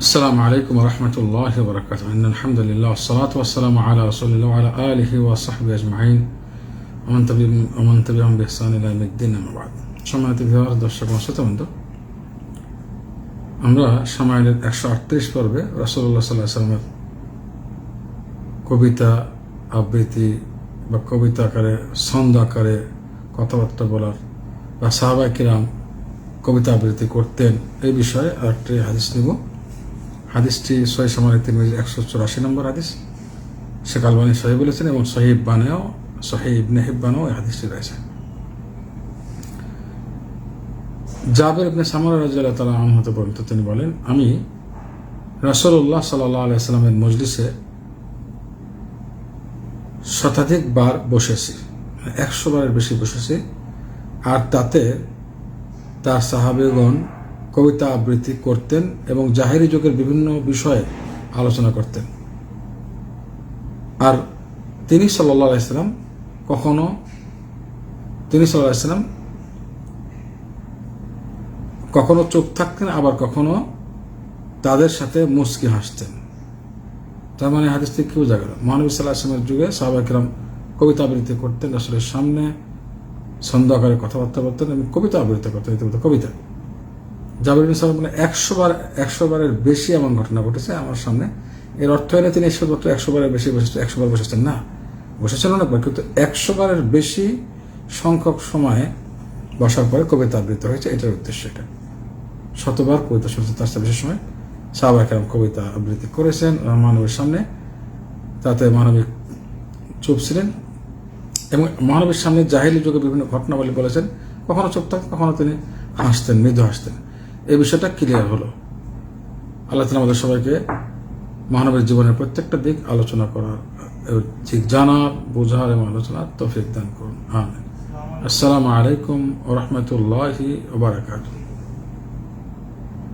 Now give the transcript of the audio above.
السلام عليكم ورحمة الله وبركاته إن الحمد لله والصلاة والسلام على رسول الله وعلى آله وصحبه أجمعين ومن تبعهم ومن تبعهم بإحسان إلى يوم الدين أما بعد সম্মানিত ভিওয়ার দর্শক এবং শ্রোতাবৃন্দ আমরা সময়ের একশো আটত্রিশ পর্বে রসল্লাহ সাল্লাহ সাল্লামের কবিতা আবৃত্তি বা কবিতা আকারে ছন্দ আকারে কথাবার্তা বলার বা সাহাবাই কিরাম কবিতা আবৃত্তি করতেন এই বিষয়ে আরেকটি হাদিস নিব হাদিসটি সহি সমানে তিরমিজ একশো চুরাশি নম্বর হাদিস। শেখ আলবানী সহি বলেছেন এবং সহিব বানেও সহিব নেহিব বানেও এই হাদিসটি রয়েছে। জাবের ইবনে সামার রাজিয়াল্লাহ তালা আনহত পর্যন্ত তিনি বলেন, আমি রসল্লাহ সাল্লাহ আলাইসাল্লামের মজলিসে শতাধিক বার বসেছি একশো বারের বেশি বসেছি। আর তাতে তার সাহাবেগণ কবিতা আবৃত্তি করতেন এবং জাহেরি যুগের বিভিন্ন বিষয়ে আলোচনা করতেন। আর তিনি সাল্লাহ আলাইসাল্লাম কখনো, তিনি সাল্লাহ আলাইসাল্লাম কখনো চুপ থাকতেন, আবার কখনো তাদের সাথে মুস্কি হাসতেন। তার মানে হাদিস থেকে কি বোঝা মহানবী সাল্লাহ আসলামের যুগে সাহাবাকিরাম কবিতা আবৃত্তি করতেন আসলের সামনে ছন্দ আকারে কথাবার্তা বলতেন এবং কবিতা আবৃত্তি করতেন ইতিমধ্যে। কবিতা জাবির সাহেব মানে একশো বার, একশো বারের বেশি এমন ঘটনা ঘটেছে আমার সামনে। এর অর্থ হলে তিনি শুধুমাত্র একশো বারের বেশি বসেছেন একশো বার বসেছেন না বসেছেন অনেকবার কিন্তু একশো বারের বেশি সংখ্যক সময়ে বসার পরে কবিতা আবৃত্তি হয়েছে, এটার উদ্দেশ্য এটা। শতবার কবিতা শুনছেন তার সাথে বেশি সময়। সাহবা কেরাম কবিতা আবৃত্তি করেছেন মানবের সামনে, তাতে মানবিক চুপ ছিলেন এবং মহানবীর সামনে জাহিলি যুগে বিভিন্ন ঘটনাবলী বলেছেন। কখনো চুপ থাকতেন কখনো তিনি হাসতেন, মৃদু হাসতেন। এই বিষয়টা ক্লিয়ার হলো। আল্লাহ তালা আমাদের সবাইকে মানবের জীবনের প্রত্যেকটা দিক আলোচনা করার ঠিক জানার, বোঝার এবং আলোচনার তৌফিক দান করুন। হ্যাঁ আসসালামু আলাইকুম ও রহমতুল্লাহি ওবরাকাতুহ